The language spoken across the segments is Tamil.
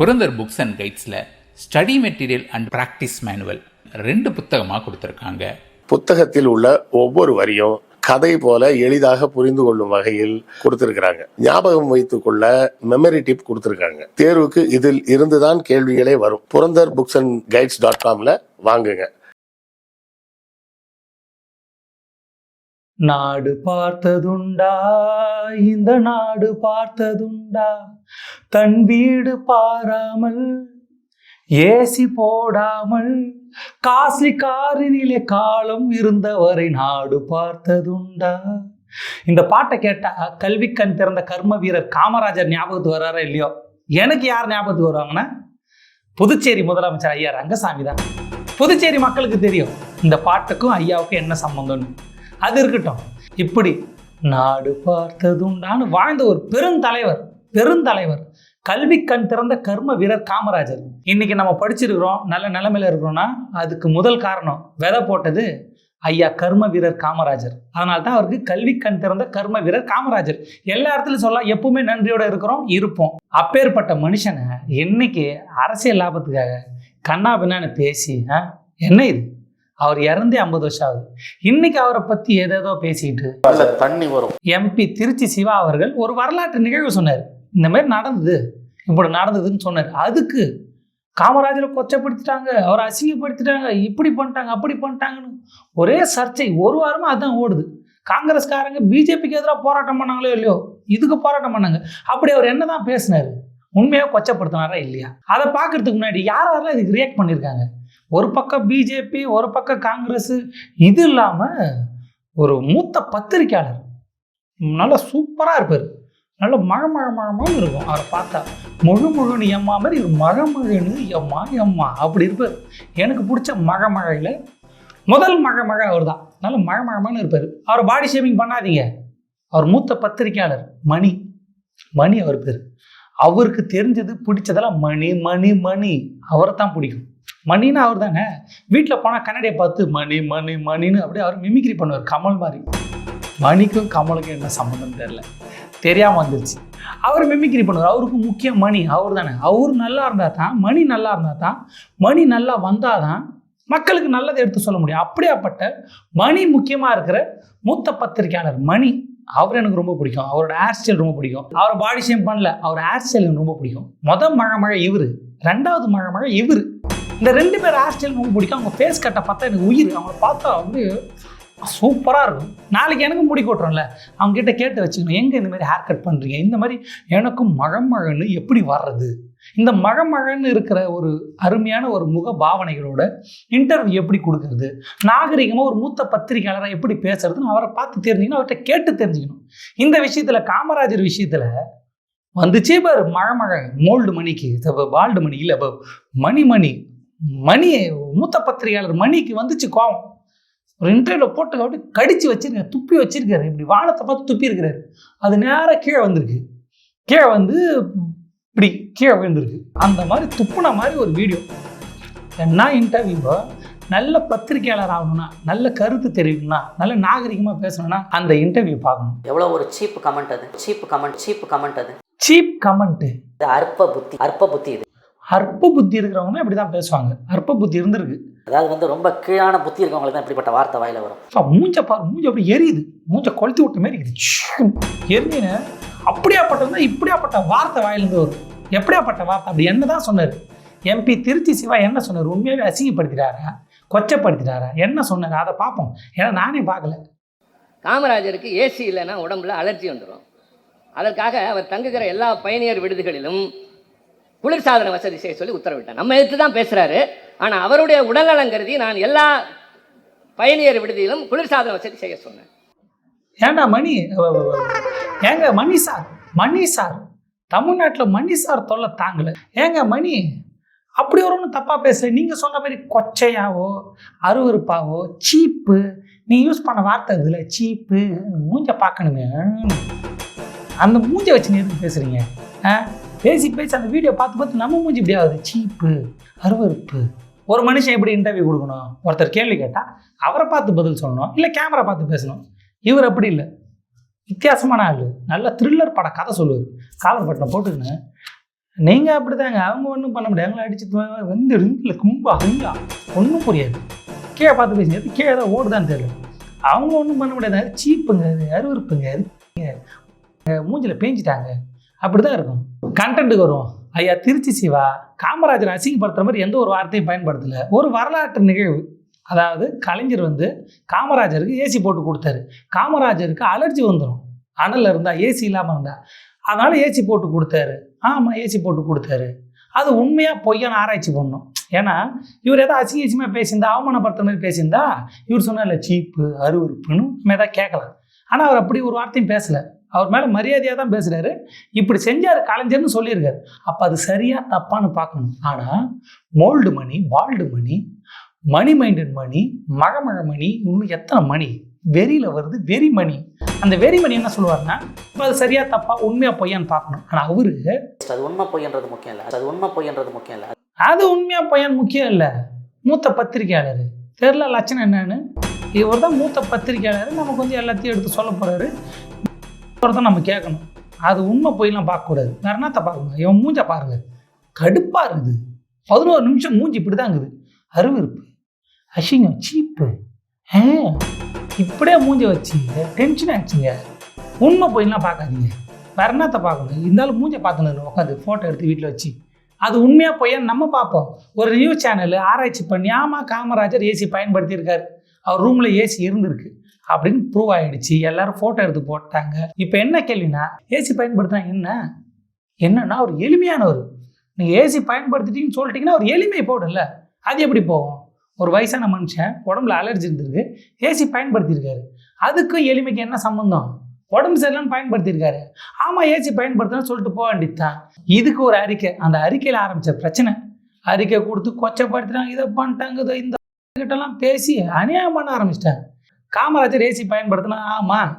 Purandar books and கைட்ஸில் study material and practice manual ரெண்டு புத்தகமாக கொடுத்துருக்காங்க. புத்தகத்தில் உள்ள ஒவ்வொரு வரியும் கதை போல எளிதாக புரிந்து கொள்ளும் வகையில் கொடுத்திருக்கிறாங்க. ஞாபகம் வைத்துக் கொள்ள மெமரி டிப் கொடுத்திருக்காங்க. தேர்வுக்கு இதில் இருந்துதான் கேள்விகளே வரும். Purandar books and guides dot காம்ல வாங்குங்க. நாடு பார்த்ததுண்டா இந்த நாடு பார்த்ததுண்டா. தன் வீடு பாராமல் ஏசி போடாமல் காசி காரினிலே காலம் இருந்தவரை நாடு பார்த்ததுண்டா. இந்த பாட்டை கேட்டா கல்வி கண் திறந்த கர்ம வீரர் காமராஜர் ஞாபகத்துக்கு வர்றாரா இல்லையோ? எனக்கு யார் ஞாபகத்துக்கு வருவாங்கன்னா புதுச்சேரி முதலமைச்சர் ஐயா ரங்கசாமி தான். புதுச்சேரி மக்களுக்கு தெரியும் இந்த பாட்டுக்கும் ஐயாவுக்கும் என்ன சம்பந்தம்னு. அது இருக்கட்டும். இப்படி நாடு பார்த்ததுண்டான்னு வாழ்ந்த ஒரு பெருந்தலைவர் பெருந்தலைவர் கல்வி கண் திறந்த கர்ம வீரர் காமராஜர். இன்னைக்கு நம்ம படிச்சிருக்கிறோம் நல்ல நிலைமையில இருக்கிறோம்னா அதுக்கு முதல் காரணம் விதை போட்டது ஐயா கர்ம வீரர் காமராஜர். அதனால தான் அவருக்கு கல்வி கண் திறந்த கர்ம வீரர் காமராஜர். எல்லா இடத்துலையும் சொல்லலாம் எப்பவுமே நன்றியோட இருக்கிறோம் இருப்போம். அப்பேற்பட்ட மனுஷனை என்னைக்கு அரசியல் லாபத்துக்காக கண்ணா பின்னான்னு பேசி ஆ, என்ன இது? அவர் இறந்தே ஐம்பது வருஷம் ஆகுது. இன்னைக்கு அவரை பத்தி ஏதேதோ பேசிட்டு அதுல தண்ணி வரும். எம்பி திருச்சி சிவா அவர்கள் ஒரு வரலாற்று நிகழ்வு சொன்னார். இந்த மாதிரி நடந்தது. இப்படி நடந்ததுன்னு சொன்னார். அதுக்கு காமராஜரை கொச்சப்படுத்திட்டாங்க. அவரை அசிங்கப்படுத்திட்டாங்க. இப்படி பண்ணிட்டாங்க அப்படி பண்ணிட்டாங்கன்னு ஒரே சர்ச்சை. ஒரு வாரமா அதான் ஓடுது. காங்கிரஸ்காரங்க பிஜேபிக்கு எதிராக போராட்டம் பண்ணாங்களோ இல்லையோ இதுக்கு போராட்டம் பண்ணாங்க. அப்படி அவர் என்னதான் பேசினாரு? உண்மையாக கொச்சப்படுத்தினாரா இல்லையா? அதை பார்க்கறதுக்கு முன்னாடி யார் யாரெல்லாம் இதுக்கு ரியாக்ட் பண்ணியிருக்காங்க? ஒரு பக்கம் பிஜேபி ஒரு பக்கம் காங்கிரஸ். இது இல்லாமல் ஒரு மூத்த பத்திரிக்கையாளர் நல்லா சூப்பராக இருப்பார். நல்ல மழை மழை மழமான்னு இருக்கும். அவரை பார்த்தா முழு முழுன்னு எம்மா மாதிரி ஒரு மழை மழைன்னு எம்மா எம்மா அப்படி இருப்பார். எனக்கு பிடிச்ச மழை மழையில் முதல் மழை மழை அவர் தான் நல்ல மழை மழமான்னு இருப்பார். அவர் பாடி ஷேமிங் பண்ணாதீங்க. அவர் மூத்த பத்திரிக்கையாளர் மணி. மணி அவர் பேர். அவருக்கு தெரிஞ்சது பிடிச்சதெல்லாம் மணி மணி மணி. அவரை தான் பிடிக்கும். மணின்னா அவர் தானே வீட்டில் போனால் கன்னடியை பார்த்து மணி மணி மணின்னு அப்படியே அவர் மிமிக்ரி பண்ணுவார் கமல் மாதிரி. மணிக்கும் கமலுக்கும் என்ன சம்மந்தம் தெரில தெரியாமல் வந்துருச்சு. அவர் மிமிக்ரி பண்ணுவார் அவருக்கு முக்கியம் மணி அவர் தானே அவர் நல்லா இருந்தால் தான் மணி நல்லா இருந்தால் தான் மணி நல்லா வந்தால் தான் மக்களுக்கு நல்லதை எடுத்து சொல்ல முடியும். அப்படியாப்பட்ட மணி முக்கியமாக இருக்கிற மூத்த பத்திரிகையாளர் மணி அவர் எனக்கு ரொம்ப பிடிக்கும். அவரோட ஹேர் ஸ்டைல் ரொம்ப பிடிக்கும். அவர் பாடி ஷேம் பண்ணல அவர் ஹேர் ஸ்டைல் எனக்கு ரொம்ப பிடிக்கும். மொதல் மழை மழை இவர் ரெண்டாவது மழை மழை இவர். இந்த ரெண்டு பேர் ஹேர் ஸ்டைல் ரொம்ப பிடிக்கும். அவங்க ஃபேஸ் கட்டை பார்த்தா எனக்கு உயிர். அவங்கள பார்த்தா வந்து சூப்பராக இருக்கும். நாளைக்கு எனக்கும் முடி கொட்டுறோம்ல. அவங்க கிட்ட கேட்டு வச்சுக்கணும். எங்கே இந்த மாதிரி ஹேர் கட் பண்ணுறீங்க இந்த மாதிரி எனக்கும் மழை மழைன்னு எப்படி வர்றது? இந்த மழை மழைன்னு இருக்கிற ஒரு அருமையான ஒரு முக பாவனைகளோட இன்டர்வியூ எப்படி கொடுக்கறது? நாகரிகமாக ஒரு மூத்த பத்திரிகையாளராக எப்படி பேசுறதுன்னு அவரை பார்த்து தெரிஞ்சுக்கணும். அவர்கிட்ட கேட்டு தெரிஞ்சுக்கணும். இந்த விஷயத்தில் காமராஜர் விஷயத்தில் வந்துச்சே பாரு மழை மழை. மோல்டு மணிக்கு பால்டு மணி இல்லை மணி மணி மணி மூத்த பத்திரிகையாளர் மணிக்கு வந்துச்சு கோவம். ஒரு இன்டர்வியூவில் போட்டு அப்படியே கடிச்சு வச்சிருக்காரு துப்பி வச்சிருக்காரு. இப்படி வானத்தை பார்த்து துப்பி இருக்கிறாரு அது நேராக கீழே வந்திருக்கு. கீழே வந்து இப்படி கீழே விழுந்திருக்கு. அந்த மாதிரி துப்புன மாதிரி ஒரு வீடியோ என்ன இன்டர்வியூவோ நல்ல பத்திரிகையாளர் ஆகணும்னா நல்ல கருத்து தெரிவிக்கணும்னா நல்ல நாகரிகமாக பேசணும்னா அந்த இன்டர்வியூ பார்க்கணும். எவ்வளோ ஒரு சீப் கமெண்ட் அது. சீப் கமெண்ட் சீப் கமெண்ட் அது. சீப் கமெண்ட்டு இது அற்ப புத்தி அற்ப புத்தி இது. அற்ப புத்தி இருக்கிறவங்க இப்படி தான் பேசுவாங்க. அற்ப புத்தி இருந்திருக்கு. அதாவது வந்து ரொம்ப கீழான புத்தி இருக்கவங்களுக்கு தான் இப்படிப்பட்ட வார்த்தை வாயில வரும். அப்பா, மூஞ்ச பாரு மூஞ்ச அப்படி எரியுது. மூஞ்ச கொளுத்தி விட்ட மாதிரி இருக்குது. எரிஞ்சின அப்படியாப்பட்டது இப்படியாப்பட்ட வார்த்தை வாயிலிருந்து வரும். எப்படியாப்பட்ட வார்த்தை? அப்படி என்ன தான் சொன்னார்? எம்பி திருச்சி சிவா என்ன சொன்னார்? உண்மையாகவே அசிங்கப்படுத்திட்டாரா? கொச்சப்படுத்திட்டாரா? என்ன சொன்னார்? அதை பார்ப்போம். ஏன்னா நானே பார்க்கல. காமராஜருக்கு ஏசி இல்லைன்னா உடம்புல அலர்ஜி வந்துடும் அதற்காக அவர் தங்குகிற எல்லா பயணியர் விடுதிகளிலும் குளிர்சாதன வசதி செய்ய சொல்லி உத்தரவிட்டார். நம்ம எடுத்து தான் பேசுகிறாரு ஆனால் அவருடைய உடல்நலம் கருதி நான் எல்லா பயணியர் விடுதியிலும் குளிர்சாதன வசதி செய்ய சொன்னேன். ஏண்டா மணி ஏங்க மணி சார் மணி சார் தமிழ்நாட்டில் மணி சார் தொல்லை தாங்கல. ஏங்க மணி அப்படி ஒரு ஒன்றும் தப்பாக பேசுகிறேன் நீங்கள் சொன்ன மாதிரி கொச்சையாவோ அருவறுப்பாவோ சீப்பு நீ யூஸ் பண்ண வார்த்தை இதில் சீப்பு மூஞ்ச பார்க்கணுமே. அந்த மூஞ்சை வச்சு நீ எதுக்கு பேசுகிறீங்க ஆ? பேசி பேசி அந்த வீடியோ பார்த்து பார்த்து நம்ம மூஞ்சி இப்படி ஆகுது. சீப்பு அருவருப்பு. ஒரு மனுஷன் எப்படி இன்டர்வியூ கொடுக்கணும்? ஒருத்தர் கேள்வி கேட்டால் அவரை பார்த்து பதில் சொல்லணும் இல்லை கேமரா பார்த்து பேசணும். இவர் அப்படி இல்லை. வித்தியாசமான ஆள். நல்ல த்ரில்லர் பட கதை சொல்லுவார். காலர் பட்டினம் போட்டுக்கின்னு நீங்கள் அப்படிதாங்க. அவங்க ஒன்றும் பண்ண முடியாது. அவங்கள அடிச்சு வந்து ரிங்கில் கும்பா ஹங்கா ஒன்றும் புரியாது. கீழே பார்த்து பேசுங்க கீழே ஏதோ ஓடுதான்னு தெரியல. அவங்க ஒன்றும் பண்ண முடியாது. சீப்புங்க அது அருவருப்புங்க அது மூஞ்சில் பேஞ்சிட்டாங்க. அப்படி தான் இருக்கும். கண்டென்ட்டுக்கு வருவோம். ஐயா திருச்சி சிவா காமராஜர் அசிங்கப்படுத்துற மாதிரி எந்த ஒரு வார்த்தையும் பயன்படுத்தலை. ஒரு வரலாற்று நிகழ்வு. அதாவது கலைஞர் வந்து காமராஜருக்கு ஏசி போட்டு கொடுத்தாரு. காமராஜருக்கு அலர்ஜி வந்துடும் அனல் இருந்தா ஏசி இல்லாமல் இருந்தா. அதனால ஏசி போட்டு கொடுத்தாரு. ஆமாம் ஏசி போட்டு கொடுத்தாரு. அது உண்மையாக பொய்யான ஆராய்ச்சி பண்ணணும். ஏன்னா இவர் ஏதாவது அசிங்க அசிங்கமாக பேசியிருந்தா அவமானப்படுத்துற மாதிரி பேசியிருந்தா இவர் சொன்னால சீப்பு அருவருப்புன்னு. நம்ம எதாவது கேட்கலாம். ஆனால் அவர் அப்படி ஒரு வார்த்தையும் பேசலை. அவர் மேலே மரியாதையாக தான் பேசுகிறாரு இப்படி செஞ்சார் கலைஞர்னு சொல்லியிருக்காரு. அப்போ அது சரியாக தப்பான்னு பார்க்கணும். ஆனால் மோல்டு மணி பால்டு மணி மணி மைண்டட் மணி மகமழ மணி இன்னும் எத்தனை மணி? வெறியில் வருது வெறி மணி. அந்த வெறி மணி என்ன சொல்லுவாருன்னா இப்போ அது சரியாக தப்பா உண்மையாக பொய்யான்னு பார்க்கணும். ஆனால் அவரு அது உண்மை பொய்ன்றது முக்கியம் இல்லை. அது உண்மை பொய்ன்றது முக்கியம் இல்லை. அது உண்மையாக பொய்யான் முக்கியம் இல்லை. மூத்த பத்திரிக்கையாளர் தெரில லட்சணம் என்னன்னு? இவர் தான் மூத்த பத்திரிக்கையாளர் நமக்கு வந்து எல்லாத்தையும் எடுத்து சொல்ல போகிறாரு தான் நம்ம கேட்கணும். அது உண்மை போயெல்லாம் பார்க்கக்கூடாது. வேற என்னத்தை பார்க்கணும்? இவன் மூஞ்ச பாருங்க. கடுப்பாக இருக்குது. பதினோரு நிமிஷம் மூஞ்சி இப்படி தான் இருக்குது. அருவருப்பு. அசிங்கம். சீப்பு. ஏ இப்படியே மூஞ்சி வச்சு டென்ஷன் ஆச்சுங்க. உண்மை போயெல்லாம் பார்க்காதீங்க. வேற என்னத்தை பார்க்கணும்? இருந்தாலும் மூஞ்ச பார்த்துன்னு உட்காந்து ஃபோட்டோ எடுத்து வீட்டில் வச்சு. அது உண்மையாக பொய்யான்னு நம்ம பார்ப்போம். ஒரு நியூஸ் சேனல் ஆராய்ச்சி பண்ணி ஆமாம் காமராஜர் ஏசி பயன்படுத்தியிருக்காரு. அவர் ரூமில் ஏசி இருந்திருக்கு. அப்படின்னு ப்ரூவ் ஆயிடுச்சு. எல்லாரும் ஃபோட்டோ எடுத்து போட்டாங்க. இப்போ என்ன கேள்வினா ஏசி பயன்படுத்தினா என்ன? என்னன்னா அவர் எளிமையானவர். நீங்கள் ஏசி பயன்படுத்திட்டீங்கன்னு சொல்லிட்டீங்கன்னா அவர் எளிமை போடல அது எப்படி போகும்? ஒரு வயசான மனுஷன் உடம்புல அலர்ஜி இருந்திருக்கு. ஏசி பயன்படுத்தியிருக்காரு. அதுக்கும் எளிமைக்கு என்ன சம்மந்தம் உடம்பு சரியில்லைன்னு பயன்படுத்தியிருக்காரு. ஆமாம் ஏசி பயன்படுத்தினா சொல்லிட்டு போக வேண்டியதுதான். இதுக்கு ஒரு அறிக்கை. அந்த அறிக்கையில் ஆரம்பித்த பிரச்சனை. அறிக்கை கொடுத்து கொச்சப்படுத்தினாங்க இதை பண்ணிட்டாங்க இதோ இந்த கிட்டலாம் பேசி அநியாயம் பண்ண ஆரம்பிச்சிட்டாங்க. காமராஜர் ஏசி பயன்படுத்தினா ஆமாம்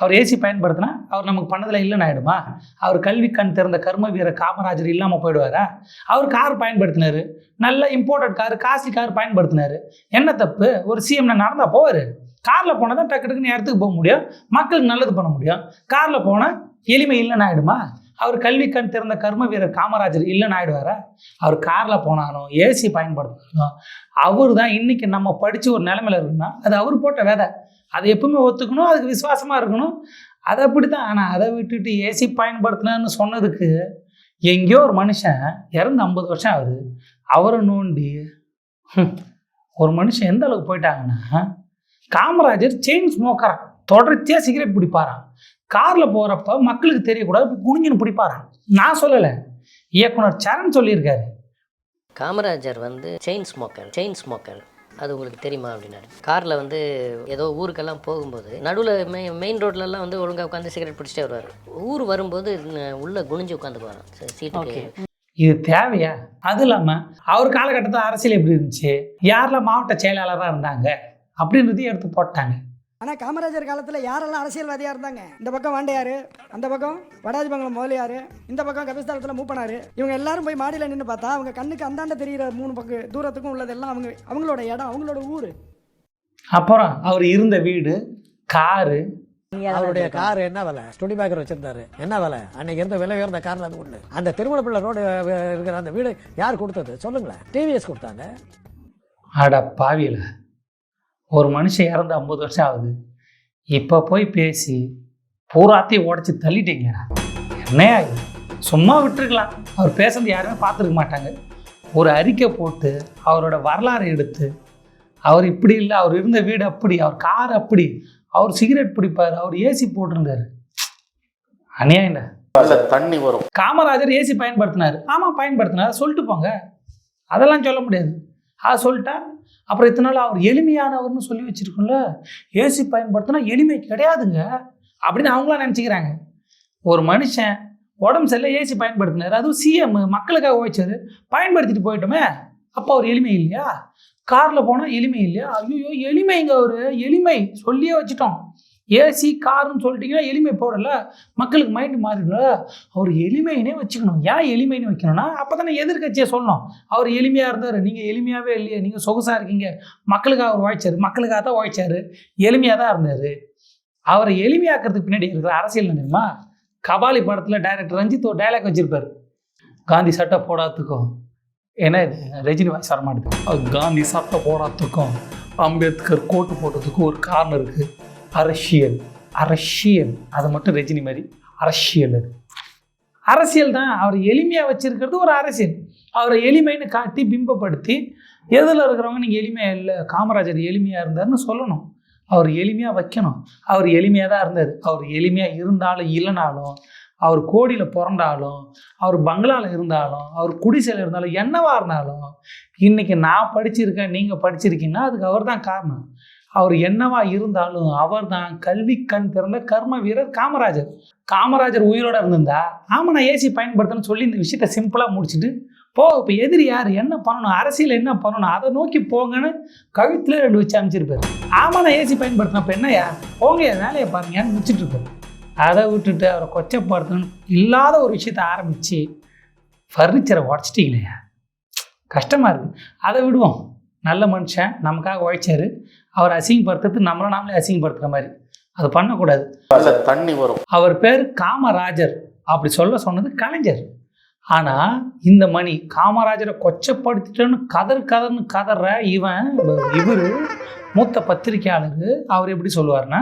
அவர் ஏசி பயன்படுத்தினா அவர் நமக்கு பண்ணதில் இல்லைன்னு ஆகிடுமா அவர் கல்வி கண் திறந்த கர்ம வீரர் காமராஜர் இல்லாமல் போயிடுவாரா? அவர் கார் பயன்படுத்தினாரு. நல்ல இம்போர்ட்டட் கார் காசி கார் பயன்படுத்தினாரு. என்ன தப்பு? ஒரு சிஎம் நடந்தால் போவார். காரில் போனால் தான் டக்கு டக்குன்னு இடத்துக்கு போக முடியும். மக்களுக்கு நல்லது பண்ண முடியும். காரில் போனால் எளிமை இல்லைன்னு ஆகிடுமா அவர் கல்வி கண் திறந்த கர்ம வீரர் காமராஜர் இல்லைன்னு ஆயிடுவாரா? அவர் காரில் போனாலும் ஏசி பயன்படுத்தினாலும் அவர் தான் இன்றைக்கி நம்ம படித்து ஒரு நிலமையில இருக்குன்னா அது அவர் போட்ட விதை. அதை எப்பவுமே ஒத்துக்கணும் அதுக்கு விசுவாசமாக இருக்கணும். அது அப்படி தான் ஆனால் அதை விட்டுட்டு ஏசி பயன்படுத்தினான்னு சொன்னதுக்கு எங்கேயோ ஒரு மனுஷன் இறந்து ஐம்பது வருஷம் ஆகுது. அவரை நோண்டி ஒரு மனுஷன் எந்த அளவுக்கு போயிட்டாங்கன்னா காமராஜர் செயின் ஸ்மோக்கரான் தொடர்ச்சியாக சிகரெட் பிடிப்பாராம். காரில் போகிறப்ப மக்களுக்கு தெரியக்கூடாது குனிஞ்சுன்னு பிடிப்பாராம் நான் சொல்லலை. இயக்குனர் சரண் சொல்லியிருக்காரு. காமராஜர் வந்து செயின் ஸ்மோக்கர் செயின் ஸ்மோக்கர் அது உங்களுக்கு தெரியுமா அப்படின்னாரு. காரில் வந்து ஏதோ ஊருக்கெல்லாம் போகும்போது நடுவில் மெய் மெயின் ரோட்லலாம் வந்து ஒழுங்காக உட்காந்து சிகரெட் பிடிச்சிட்டே வருவார். ஊர் வரும்போது உள்ள குனிஞ்சு உட்காந்துக்குவாராம் சீட்டுக்கு இது தேவையா? அது இல்லாமல் அவர் காலகட்டத்தில் அரசியல் எப்படி இருந்துச்சு? யாரெல்லாம் மாவட்ட செயலாளராக இருந்தாங்க? அப்படின்றதையும் எடுத்து போட்டாங்க. ஆனால் காமராஜர் காலத்தில் யாரெல்லாம் அரசியல்வாதியாக இருந்தாங்க? இந்த பக்கம் வாண்டையார் அந்த பக்கம் வடாஜிமங்கலம் முதலியார் இந்த பக்கம் கபிஸ்தானத்தில் மூப்பனார். இவங்க எல்லாரும் போய் மாடியில் நின்று பார்த்தா அவங்க கண்ணுக்கு அந்தாண்ட தெரிகிற மூணு பக்கம் தூரத்துக்கும் உள்ளதெல்லாம் அவங்க அவங்களோட இடம் அவங்களோட ஊர். அப்புறம் அவர் இருந்த வீடு காரு. அவருடைய கார் என்ன விலை? ஸ்டுடி பேக்கர் வச்சிருந்தாரு. என்ன விலை? அன்னைக்கு இருந்த விலை உயர்ந்த கார்ல அது ஒண்ணு அந்த திருமணப்பிள்ளை ரோடு இருக்கிற அந்த வீடு யார் கொடுத்தது? சொல்லுங்களேன். டிவிஎஸ் கொடுத்தாங்க. அட பாவியில். ஒரு மனுஷன் இறந்து ஐம்பது வருஷம் ஆகுது. இப்போ போய் பேசி பூராத்தையும் உடச்சி தள்ளிட்டீங்கடா என்னையா இது சும்மா விட்டுருக்கலாம். அவர் பேசுறது யாருமே பார்த்துருக்க மாட்டாங்க. ஒரு அறிக்கை போட்டு அவரோட வரலாறு எடுத்து அவர் இப்படி இல்லை அவர் இருந்த வீடு அப்படி அவர் கார் அப்படி அவர் சிகரெட் பிடிப்பார் அவர் ஏசி போட்டிருந்தாரு. அநியாயம்டா அதுல தண்ணி வரும். காமராஜர் ஏசி பயன்படுத்தினார். ஆமாம் பயன்படுத்தினார். சொல்லிட்டு போங்க. அதெல்லாம் சொல்ல முடியாது. அது சொல்லிட்டேன் அப்புறம் இத்தனை நாள் அவர் எளிமையானவர்னு சொல்லி வச்சிருக்கோம்ல. ஏசி பயன்படுத்தினா எளிமை கிடையாதுங்க. அப்படின்னு அவங்களாம் நினச்சிக்கிறாங்க. ஒரு மனுஷன் உடம்பு சரியில்லை ஏசி பயன்படுத்தினார். அதுவும் சிஎம் மக்களுக்காக உழைச்சாரு பயன்படுத்திட்டு போயிட்டோமே. அப்போ அவர் எளிமை இல்லையா? காரில் போனால் எளிமை இல்லையா? ஐயோ எளிமைங்க அவர். எளிமை சொல்லியே வச்சுட்டோம். ஏசி காருன்னு சொல்லிட்டீங்கன்னா எளிமை போடல. மக்களுக்கு மைண்டு மாறிடல அவர் எளிமையினே வச்சுக்கணும். ஏன் எளிமைன்னு வைக்கணும்னா அப்போ தானே எதிர்கட்சியை சொல்லணும். அவர் எளிமையாக இருந்தார். நீங்கள் எளிமையாகவே இல்லையே. நீங்கள் சொகுசாக இருக்கீங்க. மக்களுக்காக அவர் உழைச்சாரு. மக்களுக்காக தான் உழைச்சாரு. எளிமையாக தான் இருந்தார். அவரை எளிமையாக்கிறதுக்கு பின்னாடி இருக்கிற அரசியல் தெரியுமா? கபாலி படத்தில் டைரக்டர் ரஞ்சித் ஒரு டைலாக் வச்சுருப்பார். காந்தி சட்டை போடாததுக்கும். ஏன்னா இது? ரஜினி வாய்ஸ் வர காந்தி சட்டை போடாததுக்கும். அம்பேத்கர் கோட்டு போட்டதுக்கும் ஒரு காரணம் இருக்குது அரசியல். அரசியல். அது மட்டும் ரஜினி மாதிரி. அரசியல் அது. அரசியல் தான். அவர் எளிமையாக வச்சிருக்கிறது ஒரு அரசியல். அவரை எளிமைன்னு காட்டி பிம்பப்படுத்தி எதில் இருக்கிறவங்க நீங்கள் எளிமையாக இல்லை. காமராஜர் எளிமையாக இருந்தாருன்னு சொல்லணும். அவர் எளிமையாக வைக்கணும். அவர் எளிமையாக தான் இருந்தார். அவர் எளிமையாக இருந்தாலும் இல்லைனாலும் அவர் கோடியில் பிறந்தாலும் அவர் பங்களாவில் இருந்தாலும் அவர் குடிசையில் இருந்தாலும் என்னவா இருந்தாலும் இன்றைக்கி நான் படிச்சிருக்கேன் நீங்கள் படிச்சிருக்கீங்கன்னா அதுக்கு அவர் தான் காரணம். அவர் என்னவா இருந்தாலும் அவர் தான் கல்வி கண் திறந்த கர்ம வீரர் காமராஜர். காமராஜர் உயிரோட இருந்திருந்தா ஆமாம் நான் ஏசி பயன்படுத்தணும்னு சொல்லி இந்த விஷயத்த சிம்பிளாக முடிச்சுட்டு போ இப்போ எதிரி யார்? என்ன பண்ணணும்? அரசியல் என்ன பண்ணணும்? அதை நோக்கி போங்கன்னு கழுத்தில் ரெண்டு வச்சு அமைச்சிருப்பாரு. ஆமாம் நான் ஏசி பயன்படுத்தினப்ப என்னையா என்னய்யா? போங்க வேலையை பாருங்கன்னு முடிச்சுட்டு இருப்பாரு. அதை விட்டுட்டு அவரை கொச்சப்படுத்தணும் இல்லாத ஒரு விஷயத்த ஆரம்பித்து ஃபர்னிச்சரை உடச்சிட்டீங்களேயா கஷ்டமாக இருக்குது அதை விடுவோம். நல்ல மனுஷன் நமக்காக உழைச்சாரு. அவர் அசிங்கப்படுத்துறது நம்மளை நாமளே அசிங்கப்படுத்துகிற மாதிரி. அது பண்ணக்கூடாது. தண்ணி வரும். அவர் பேர் காமராஜர். அப்படி சொல்ல சொன்னது கலைஞர். ஆனால் இந்த மணி காமராஜரை கொச்சப்படுத்திட்டோன்னு கதர் கதர்னு கதற இவன் இவர் மூத்த பத்திரிக்கையாளர் அவர் எப்படி சொல்லுவார்னா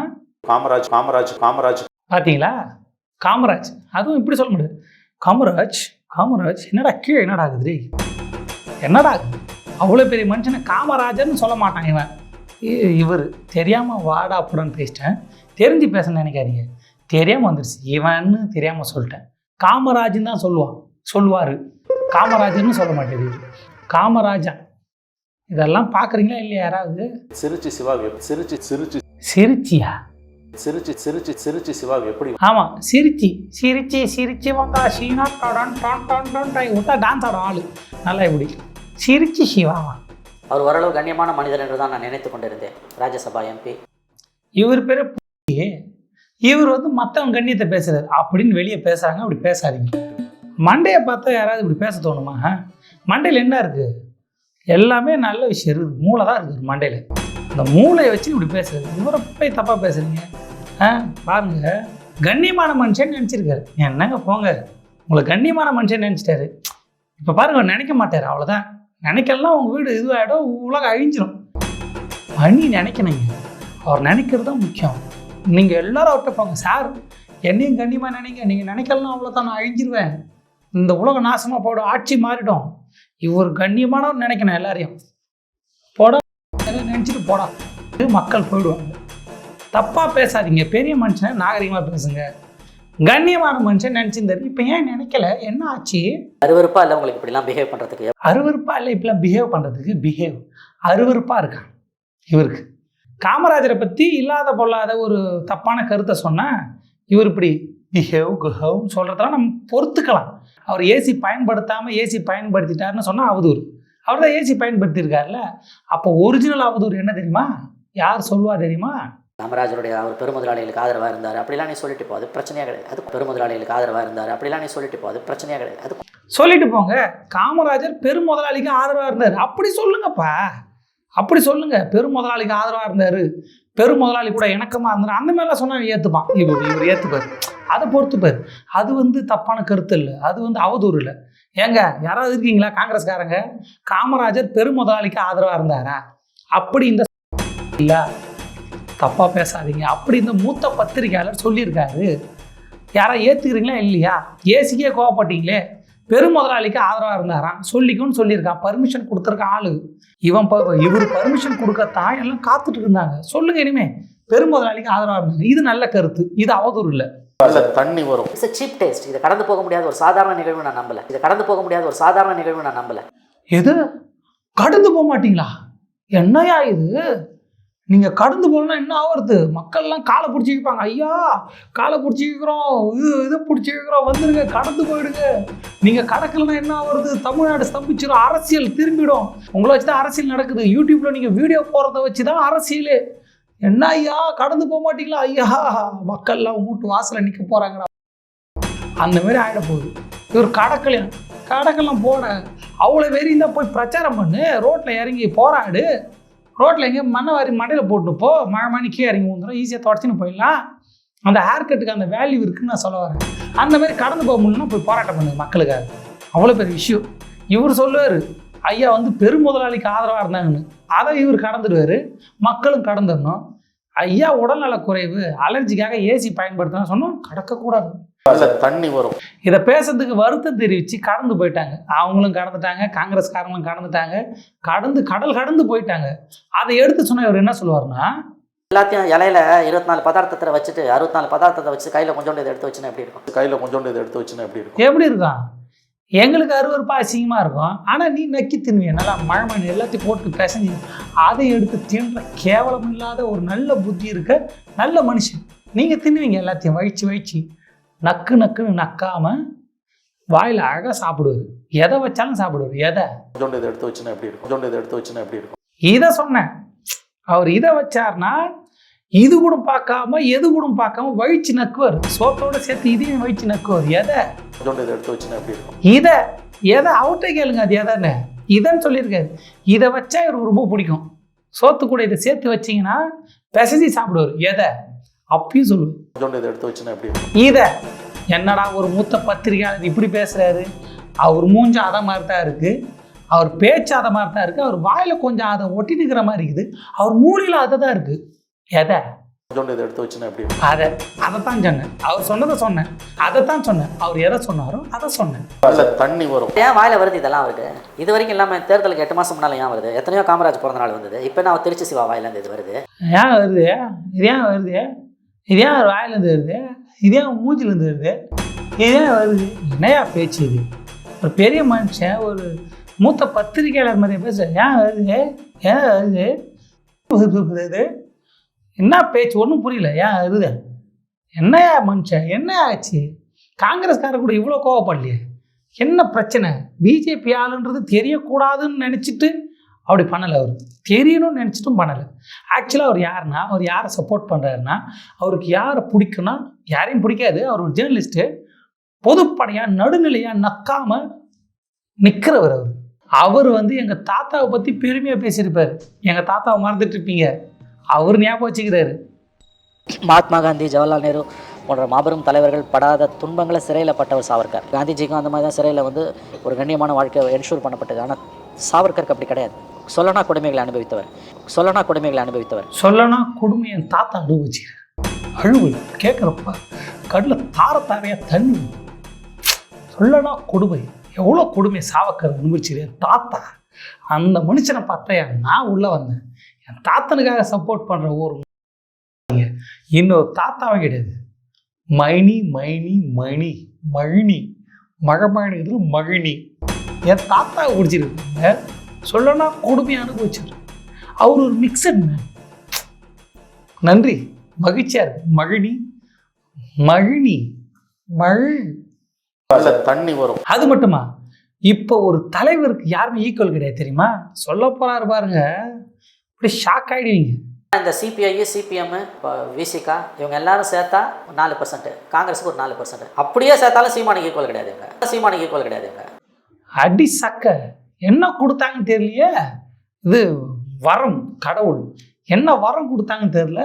காமராஜ் காமராஜ் காமராஜ். பார்த்தீங்களா காமராஜ். அதுவும் இப்படி சொல்ல முடியாது. காமராஜ் காமராஜ் என்னடா கீழே என்னடா ஆகுது? என்னடா? அவ்வளோ பெரிய மனுஷனை காமராஜர்னு சொல்ல மாட்டான் இவன். இவர் தெரியாமல் வாடா புடன்னு பேசிட்டேன் தெரிஞ்சு பேச நினைக்காதீங்க தெரியாமல் வந்துருச்சு இவன்னு தெரியாமல் சொல்லிட்டேன் காமராஜன் தான் சொல்லுவான் சொல்லுவார் காமராஜர்னு சொல்ல மாட்டேது இவரு. காமராஜன் இதெல்லாம் பார்க்குறீங்களா இல்லையா யாராவது சிரிச்சு சிவா எப்- சிரிச்சு சிரிச்சு சிரிச்சியா சிரிச்சு சிரிச்சு சிரிச்சு சிவா எப்படி ஆமாம் சிரிச்சி சிரிச்சி சிரிச்சி வந்தா சீனா டான் டான் டான் டான் விட்டா டான்ஸ் ஆட ஆளு நல்லா இப்படி சிரிச்சி சிவாவா அவர் ஓரளவு கண்ணியமான மனிதர் என்று தான் நான் நினைத்து கொண்டிருந்தேன். ராஜ்யசபா எம்பி இவர் பேர் இவர் வந்து மற்றவங்க கண்ணியத்தை பேசுறாரு. அப்படின்னு வெளியே பேசுறாங்க அப்படி பேசாதீங்க. மண்டையை பார்த்தா யாராவது இப்படி பேச தோணுமா மண்டையில் என்ன இருக்கு? எல்லாமே நல்ல விஷயம் இருக்குது. மூளை தான் இருக்குது மண்டையில். அந்த மூளையை வச்சு இப்படி பேசுறது. இவரை போய் தப்பாக பேசுறீங்க ஆ? பாருங்க. கண்ணியமான மனுஷன் நினச்சிருக்காரு. என்னங்க போங்க. உங்களை கண்ணியமான மனுஷன் நினச்சிட்டாரு. இப்போ பாருங்க நினைக்க மாட்டார். அவ்வளோதான் நினைக்கலாம் உங்கள் வீடு இதுவாகிடும் உலகம் அழிஞ்சிடும் மணி நினைக்கணுங்க. அவர் நினைக்கிறது தான் முக்கியம். நீங்கள் எல்லாரும் அவர்கிட்ட போங்க. சார் என்னையும் கண்ணியமாக நினைங்க. நீங்கள் நினைக்கலாம் அவ்வளோதான் நான் அழிஞ்சிருவேன். இந்த உலகம் நாசமாக போடும் ஆட்சி மாறிடும். இவர் கண்ணியமானவர் நினைக்கணும் எல்லாரையும். போட நினச்சிட்டு போடா. மக்கள் போயிடுவாங்க. தப்பாக பேசாதீங்க. பெரிய மனுஷனை நாகரிகமாக பேசுங்க. கண்ணியமான மனுஷன் நினச்சிருந்தாரு. இப்போ ஏன் நினைக்கல? என்ன ஆச்சு? அருவருப்பா இல்லை உங்களுக்கு இப்படிலாம் பிஹேவ் பண்ணுறதுக்கு அருவருப்பாக இல்லை இப்படிலாம் பிஹேவ் பண்ணுறதுக்கு பிஹேவ் அருவருப்பாக இருக்கான் இவருக்கு. காமராஜரை பற்றி இல்லாத பொல்லாத ஒரு தப்பான கருத்தை சொன்னால் இவர் இப்படி பிஹேவ் குஹவ்னு சொல்கிறதெல்லாம் நம்ம பொறுத்துக்கலாம். அவர் ஏசி பயன்படுத்தாமல் ஏசி பயன்படுத்திட்டாருன்னு சொன்னால் அவதூறு. அவர் தான் ஏசி பயன்படுத்தியிருக்காருல்ல. அப்போ ஒரிஜினல் அவதூறு என்ன தெரியுமா? யார் சொல்லுவா தெரியுமா? காமராஜருடைய அவர் பெருமுதலாளிகளுக்கு ஆதரவாக இருந்தார். அப்படிலாம் நீ சொல்லிட்டு போ அது பிரச்சனையாக கிடையாது. அது பெருமுதலாளிகளுக்கு ஆதரவாக இருந்தார். அப்படிலாம் நீ சொல்லிட்டு போ அது பிரச்சனையாக கிடையாது. அது சொல்லிட்டு போங்க. காமராஜர் பெருமுதலாளிக்கு ஆதரவாக இருந்தார். அப்படி சொல்லுங்கப்பா. அப்படி சொல்லுங்க. பெருமுதலாளிக்கு ஆதரவாக இருந்தார். பெருமுதலாளி கூட இணக்கமாக இருந்தார். அந்த மாதிரிலாம் சொன்னால் ஏற்றுப்பான் இவர் இவர் ஏற்றுப்பார் அதை பொறுத்துப்பார் அது வந்து தப்பான கருத்து இல்லை. அது வந்து அவதூறு இல்லை. ஏங்க யாராவது இருக்கீங்களா காங்கிரஸ்காரங்க? காமராஜர் பெருமுதலாளிக்கு ஆதரவாக இருந்தாரா? அப்படி இந்த இல்லை. தப்பாக பேசாதீங்க. அப்படி இந்த மூத்த பத்திரிகையாளர் சொல்லியிருக்காரு. யாரா ஏற்றுக்கிறீங்களா இல்லையா? ஏசிக்கே கோவப்பட்டீங்களே. பெரும் முதலாளிக்கு ஆதரவாக இருந்தாராம் சொல்லிக்கும்னு சொல்லியிருக்கான். பர்மிஷன் கொடுத்துருக்க ஆளு. இவன் ப இவர் பர்மிஷன் கொடுக்கத்தான் எல்லாம் காத்துட்டு இருந்தாங்க. சொல்லுங்க இனிமே. பெரும் முதலாளிக்கு ஆதரவாக இருந்தாங்க இது நல்ல கருத்து. இது அவதூறு இல்லை. தண்ணி வரும். இட்ஸ் சீப் டேஸ்ட் இதை கடந்து போக முடியாத ஒரு சாதாரண நிகழ்வு நான் நம்பல. இதை கடந்து போக முடியாத ஒரு சாதாரண நிகழ்வு நான் நம்பல. எது? கடந்து போக மாட்டீங்களா? என்னையா இது? நீங்கள் கடந்து போகலன்னா என்ன ஆகுறது மக்கள்லாம் காலை பிடிச்சி வைப்பாங்க. ஐயா காலை பிடிச்சி வைக்கிறோம். இது இதை பிடிச்சி வைக்கிறோம். வந்துடுங்க கடந்து போயிடுங்க. நீங்கள் கடக்கலன்னா என்ன ஆகுறது தமிழ்நாடு ஸ்தம்பிச்சிடும் அரசியல் திரும்பிடும். உங்களை வச்சு தான் அரசியல் நடக்குது. யூடியூப்பில் நீங்கள் வீடியோ போகிறத வச்சு தான் அரசியல். என்ன ஐயா கடந்து போக மாட்டீங்களா? ஐயா மக்கள்லாம் வீட்டு வாசலில் நிற்க போகிறாங்கடா அந்த மாதிரி ஆகிட போகுது. இவர் கடக்கலையா? கடக்கெல்லாம் போட அவ்வளோ வெறியும் தான் போய் பிரச்சாரம் பண்ணு. ரோட்டில் இறங்கி போராடு. ரோட்டில் எங்கேயும் மண்ணை வாரி மண்டையில் போட்டு போ. மழை மணிக்கே இறங்கி வந்துடும் ஈஸியாக தொடச்சின்னு போயிடலாம். அந்த ஹேர் கட்டுக்கு அந்த வேல்யூ இருக்குன்னு நான் சொல்ல வரேன். அந்த மாதிரி கடந்து போக முடியலன்னா போய் போராட்டம் பண்ணுங்க மக்களுக்காக. அவ்வளோ பெரிய விஷயம். இவர் சொல்லுவார் ஐயா வந்து பெருமுதலாளிக்கு ஆதரவாக இருந்தாங்கன்னு. அதை இவர் கடந்துடுவார். மக்களும் கடந்துடணும். ஐயா உடல்நல குறைவு அலர்ஜிக்காக ஏசி பயன்படுத்தினா சொன்னோம் கடக்கக்கூடாது. தண்ணி வரும். இதை பேசுறதுக்கு வருத்தம் தெரிவித்து கடந்து போயிட்டாங்க. அவங்களும் கடந்துட்டாங்க காங்கிரஸ்காரங்களும் கடந்துட்டாங்க. கடந்து கடல் கடந்து போயிட்டாங்க. அதை எடுத்து சொன்ன இவர் என்ன சொல்லுவார்னா எல்லாத்தையும் இலையில இருபத்தி நாலு பதார்த்தத்தை வச்சுட்டு அறுபத்தி நாலு பதார்த்தத்தை வச்சு கையில் கொஞ்சோண்டு இதை எடுத்து வச்சுன்னா எப்படி இருக்கும்? கையில கொஞ்சோண்டு இதை எடுத்து வச்சுன்னா எப்படி இருக்கும்? எப்படி இருக்கான் எங்களுக்கு அருவருப்பா அசிங்கமாக இருக்கும். ஆனால் நீ நக்கி தின்னுவிய? நல்லா மழை மணி எல்லாத்தையும் போட்டு பிசைஞ்சு அதை எடுத்து தின்ற கேவலம் இல்லாத ஒரு நல்ல புத்தி இருக்க நல்ல மனுஷன். நீங்கள் தின்னுவீங்க எல்லாத்தையும் வழிச்சு வழிச்சு நக்கு நக்குன்னு நக்காம வாயில் அழகாக சாப்பிடுவார். எதை வச்சாலும் சாப்பிடுவார். எதை? கொஞ்சோண்டு இதை எடுத்து வச்சுன்னா எப்படி இருக்கும்? கொஞ்சோண்டு இதை எடுத்து வச்சுன்னா எப்படி இருக்கும்? இதை சொன்னேன். அவர் இதை வச்சார்னா இது கூட பார்க்காம எது கூட பார்க்காம வழிச்சு நக்குவார். சோத்தோட சேர்த்து இதையும் வழிச்சு நக்குவார். எதை? கொஞ்சோண்டு இதை எடுத்து வச்சுன்னா எப்படி இருக்கும்? இதை? எதை? அவர்கிட்ட கேளுங்க. அது எதானே இதன்னு சொல்லியிருக்காரு. இதை வச்சா இவருக்கு ரொம்ப பிடிக்கும். சோத்து கூட இதை சேர்த்து வச்சீங்கன்னா பிசைஞ்சு சாப்பிடுவார். எதை? அப்பயும் சொல்லுவேன். கொஞ்சோண்டு இதை எடுத்து வச்சுன்னா எப்படி இதை என்னடா ஒரு மூத்த பத்திரிகையாளர் இப்படி பேசுறாரு? அவர் மூஞ்ச அதை மாதிரி தான் இருக்கு. அவர் பேச்சு அதை மாதிரி தான் இருக்கு. அவர் வாயில கொஞ்சம் அதை ஒட்டி நிற்கிற மாதிரி இருக்குது. அவர் மூளையில் அதை தான் இருக்கு. எதை? கொஞ்சோண்டு இதை எடுத்து எப்படி இருக்கும்? அதை அதைத்தான் சொன்னேன். அவர் சொன்னதை சொன்னேன். அதைத்தான் சொன்னேன். அவர் எதை சொன்னாரோ அதை சொன்னேன். தண்ணி வரும். ஏன் வாயில வருது இதெல்லாம் அவருக்கு? இது வரைக்கும் இல்லாமல் தேர்தலுக்கு எட்டு மாதம் முன்னால ஏன் வருது? எத்தனையோ காமராஜ் பிறந்த நாள் வந்தது. இப்போ நான் திருச்சி சிவா வாயிலேருந்து இது வருது? ஏன் வருது? ஏன் வருது? இது ஏன் அவர் வாயிலேருந்து வருது? இது ஏன் மூஞ்சிலேருந்து வருது? இது ஏன் வருது என்னையா பேச்சு இது? ஒரு பெரிய மனுஷன் ஒரு மூத்த பத்திரிகையாளர் மாதிரி பேசுகிறேன் ஏன் வருது? ஏன் வருது? என்ன பேச்சு? ஒன்றும் புரியல. ஏன் வருது? என்னையா மனுஷன்? என்ன ஆச்சு? காங்கிரஸ்காரர் கூட இவ்வளோ கோவப்படலையே. என்ன பிரச்சனை? பிஜேபி ஆளுன்றது தெரியக்கூடாதுன்னு நினச்சிட்டு அப்படி பண்ணலை அவர். தெரியணும்னு நினச்சிட்டும் பண்ணலை. ஆக்சுவலாக அவர் யாருன்னா அவர் யாரை சப்போர்ட் பண்ணுறாருன்னா அவருக்கு யாரை பிடிக்கும்னா யாரையும் பிடிக்காது. அவர் ஒரு ஜேர்னலிஸ்ட்டு பொதுப்படையாக நடுநிலையாக நக்காமல் நிற்கிறவர் அவர். அவர் வந்து எங்கள் தாத்தாவை பற்றி பெருமையாக பேசியிருப்பார். எங்கள் தாத்தாவை மறந்துட்டு இருப்பீங்க அவர் ஞாபகம் வச்சுக்கிறாரு. மகாத்மா காந்தி ஜவஹர்லால் நேரு போன்ற மாபெரும் தலைவர்கள் படாத துன்பங்களை சிறையில் பட்டவர் சாவர்கர். காந்திஜிக்கும் அந்த மாதிரி தான் சிறையில் வந்து ஒரு கண்ணியமான வாழ்க்கை என்ஷூர் பண்ணப்பட்டது. ஆனால் சாவர்கருக்கு அப்படி கிடையாது. சொல்லனா கொடுமைகளை அனுபவித்தவர். சொல்லனா கொடுமைகளை அனுபவித்தவர். சொல்லனா கொடுமை என் தாத்தா அனுபவிச்சு. அழுவு கேட்குறப்ப கண்ணில் தார தாரையாக தண்ணி சொல்லனா கொடுமை. எவ்வளோ கொடுமை சாவக்கர் அனுபவிச்சுக்கிறேன் தாத்தா. அந்த மனுஷனை பார்த்தா நான் உள்ளே வந்தேன். என் தாத்தனுக்காக சப்போர்ட் பண்ணுற ஒரு இன்னொரு தாத்தாவே கிடையாது. மைனி மைனி மணி மழினி. மழமழிங்கிறது மழினி. என் தாத்தாவை பிடிச்சிருக்காங்க சொல்லனா கொடுமையை அனுபவிச்சிருக்கு அவர் ஒரு மிக்சட் மேன் நன்றி. மகிழ்ச்சியா இருக்கு. மகிழி மகிழி. மழ் தண்ணி வரும். அது மட்டுமா? இப்போ ஒரு தலைவருக்கு யாருமே ஈக்குவல் கிடையாது தெரியுமா? சொல்ல போறாரு பாருங்க. அப்படி ஷாக் ஆயிடுவீங்க. இந்த சிபிஐ சிபிஎம் விசிகா இவங்க எல்லாரும் சேர்த்தா நாலு பர்சன்ட் காங்கிரஸுக்கு ஒரு நாலு பர்சன்ட் அப்படியே சேர்த்தாலும் சீமானுக்கு ஈக்குவல் கிடையாது இவங்க சீமானுக்கு ஈக்குவல் கிடையாது இவங்க அடி சக்க என்ன கொடுத்தாங்கன்னு தெரியலையே? இது வரம் கடவுள். என்ன வரம் கொடுத்தாங்கன்னு தெரியல?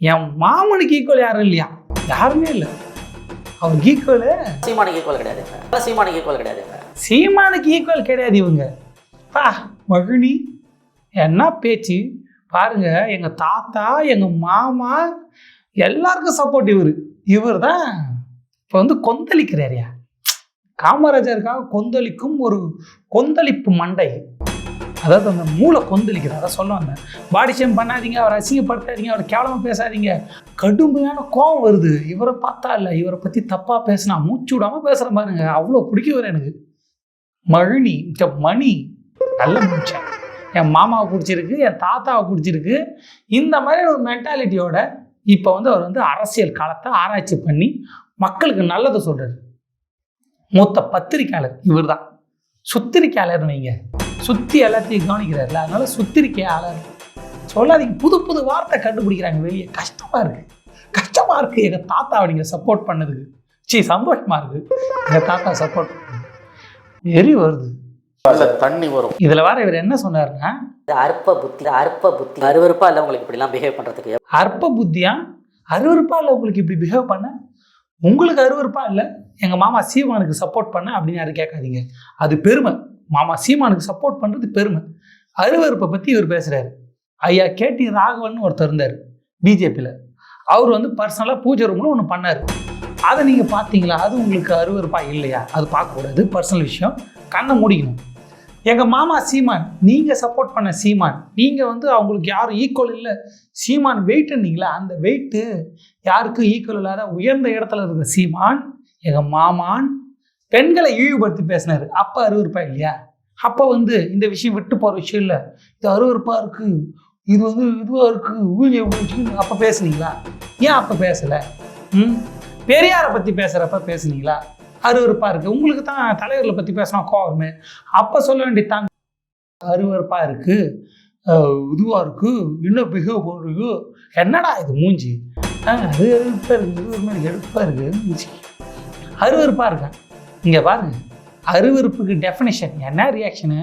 என் மாமனுக்கு ஈக்குவல் யாரும் இல்லையா? யாருமே இல்லை. அவருக்கு ஈக்குவலு சீமானுக்கு ஈக்குவல் கிடையாது சீமானுக்கு ஈக்குவல் கிடையாது சீமானுக்கு ஈக்குவல் கிடையாது இவங்க. பா மகிழி என்ன பேச்சு? பாருங்க எங்க தாத்தா எங்க மாமா எல்லாருக்கும் சப்போர்ட் இவர். இவர் தான் இப்போ வந்து கொந்தளிக்கிறாரியா காமராஜருக்காக கொந்தளிக்கும் ஒரு கொந்தளிப்பு மண்டை. அதாவது அந்த மூளை கொந்தளிக்கிறது அதை சொல்ல வந்தேன். பாடி ஷேம் பண்ணாதீங்க அவரை அசிங்கப்படுத்தாதீங்க அவரை கேவலமாக பேசாதீங்க. கடுமையான கோவம் வருது. இவரை பார்த்தா இல்லை இவரை பற்றி தப்பாக பேசினா மூச்சு விடாமல் பேசுகிற பாருங்க. அவ்வளோ பிடிக்கும் எனக்கு. மழினி மிச்ச மணி. நல்ல முடிச்சேன் என் மாமாவை பிடிச்சிருக்கு என் தாத்தாவை பிடிச்சிருக்கு. இந்த மாதிரி ஒரு மென்டாலிட்டியோட இப்போ வந்து அவர் வந்து அரசியல் காலத்தை ஆராய்ச்சி பண்ணி மக்களுக்கு நல்லதை சொல்கிறார் மூத்த பத்திரிக்கையாளர் இவர் தான் சுத்திரிக்கையாளர் வைங்க. சுற்றி எல்லாத்தையும் கவனிக்கிறார்ல அதனால சுத்திரிக்கையாளர். சொல்லாதீங்க. புது புது வார்த்தை கண்டுபிடிக்கிறாங்க வெளியே. கஷ்டமாக இருக்குது கஷ்டமாக இருக்குது எங்கள் தாத்தாவை நீங்கள் சப்போர்ட் பண்ணதுக்கு. சீ சந்தோஷமாக இருக்குது எங்கள் தாத்தா சப்போர்ட் எரி வருது. தண்ணி வரும். இதில் வேற இவர் என்ன சொன்னாருன்னா அற்ப புத்தி அற்ப புத்தி. அருவருப்பா இல்லை உங்களுக்கு இப்படிலாம் பிஹேவ் பண்ணுறதுக்கு அற்ப புத்தியா? அருவருப்பா இல்லை உங்களுக்கு இப்படி பிஹேவ் பண்ண? உங்களுக்கு அருவருப்பா இல்லை? எங்கள் மாமா சீமானுக்கு சப்போர்ட் பண்ண அப்படின்னு யாரும் கேட்காதீங்க. அது பெருமை. மாமா சீமானுக்கு சப்போர்ட் பண்ணுறது பெருமை. அருவருப்பை பற்றி இவர் பேசுகிறாரு ஐயா கேடி ராகவன் ஒருத்தர் இருந்தார் பிஜேபியில். அவர் வந்து பர்சனலாக பூஜை ரூமில் ஒன்று பண்ணார். அதை நீங்கள் பார்த்தீங்களா? அது உங்களுக்கு அருவருப்பா இல்லையா? அது பார்க்கக்கூடாது. பர்சனல் விஷயம். கண்ணை மூடிக்கணும். எங்கள் மாமா சீமான் நீங்கள் சப்போர்ட் பண்ண சீமான். நீங்கள் வந்து அவங்களுக்கு யாரும் ஈக்குவல் இல்லை. சீமான் வெயிட்டுன்னீங்களா அந்த வெயிட்டு யாருக்கும் ஈக்குவல் இல்லாத உயர்ந்த இடத்துல இருக்கிற சீமான் எங்கள் மாமான் பெண்களை இழிவுபடுத்தி பேசினார். அப்போ அருவருப்பா இல்லையா? அப்போ வந்து இந்த விஷயம் விட்டு போகிற விஷயம் இல்லை. இது அருவறுப்பாக இருக்குது இது வந்து இதுவாக இருக்குது ஊழிய அப்போ பேசுனீங்களா? ஏன் அப்போ பேசலை? ம்? பெரியாரை பற்றி பேசுகிறப்ப பேசுனீங்களா? அருவருப்பாக இருக்குது உங்களுக்கு தான் தலைவர்களை பற்றி பேசினா கோவமே அப்போ சொல்ல வேண்டிய தாங்க அருவருப்பாக இருக்குது இதுவாக இருக்குது இன்னும் பிஹேவ் பண்ணுறது என்னடா இது மூஞ்சி? ஆ, அது அறுப்பாக இருக்குது இது ஒரு மாதிரி எடுப்பாக இருக்குது மூஞ்சி. அருவருப்பாக இருக்கேன் இங்கே பாருங்க. அருவருப்புக்கு டெஃபினேஷன் என்ன ரியாக்ஷனு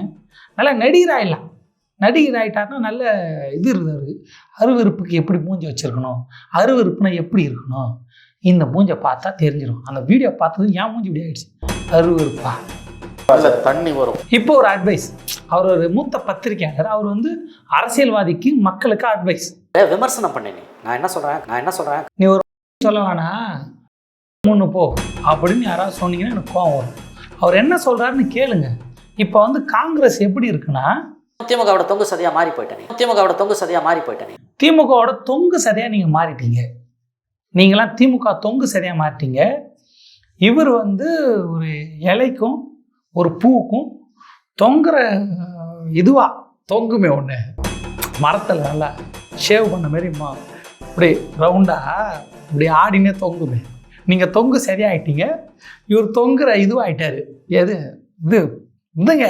நல்லா நடிகர் ஆயிடலாம் நடிகர் நல்ல இது இருக்குது அருவருப்புக்கு எப்படி மூஞ்சி வச்சுருக்கணும்? அருவறுப்புனா எப்படி இருக்கணும்? இந்த மூஞ்சை பார்த்தா தெரிஞ்சிடும் அந்த வீடியோ பார்த்தது ஏன் மூஞ்சி இப்படி ஆயிடுச்சு. அருவருப்பா. தண்ணி வரும். இப்போ ஒரு அட்வைஸ் அவர் ஒரு மூத்த பத்திரிக்கையாளர் அவர் வந்து அரசியல்வாதிக்கு மக்களுக்கு அட்வைஸ் விமர்சனம் பண்ணி நான் என்ன சொல்கிறேன் நான் என்ன சொல்கிறேன் நீ ஒரு சொல்ல வேணாம் மூணு போ. அப்படின்னு யாராவது சொன்னீங்கன்னா எனக்கு கோவம் வரும். அவர் என்ன சொல்றாருன்னு கேளுங்க. இப்போ வந்து காங்கிரஸ் எப்படி இருக்குன்னா திமுகவோட தொங்கு சதியாக மாறி போயிட்டேன் திமுகவோட தொங்கு சதியாக மாறி போயிட்டேன் திமுகவோட தொங்கு சதையாக நீங்கள் மாறிட்டீங்க. நீங்களாம் திமுக தொங்கு சரியாக மாட்டீங்க இவர் வந்து ஒரு இலைக்கும் ஒரு பூவுக்கும் தொங்குற இதுவாக இதுவா? தொங்குமே ஒன்று மரத்தில் நல்லா ஷேவ் பண்ண மாதிரி மா இப்படி ரவுண்டாக இப்படி ஆடினே தொங்குமே. நீங்கள் தொங்கு சரியாயிட்டீங்க. இவர் தொங்குற இதுவாகிட்டார் எது? இது இதுங்க.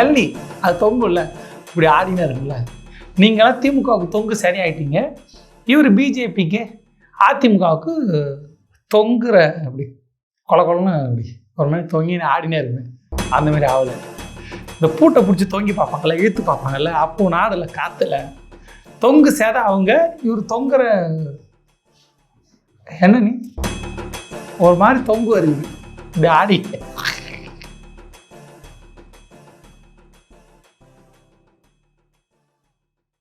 எல்லி அது தொங்கும்ல. இப்படி ஆடினாருங்கள நீங்களாம் திமுகவுக்கு தொங்கு சரியாயிட்டீங்க. இவர் பிஜேபிக்கு அதிமுகவுக்கு தொங்குற அப்படி கொல கொலன்னு அப்படி ஒரு மாதிரி தொங்கின்னு ஆடினே இருக்குமே அந்த மாதிரி ஆகலை இந்த பூட்டை பிடிச்சி தொங்கி பார்ப்பாங்கல்ல இழுத்து பார்ப்பாங்கல்ல அப்போ நாடுல காத்துல தொங்கு சேத அவங்க இவர் தொங்குற என்ன நீ? ஒரு மாதிரி தொங்கு வருது இப்படி ஆடி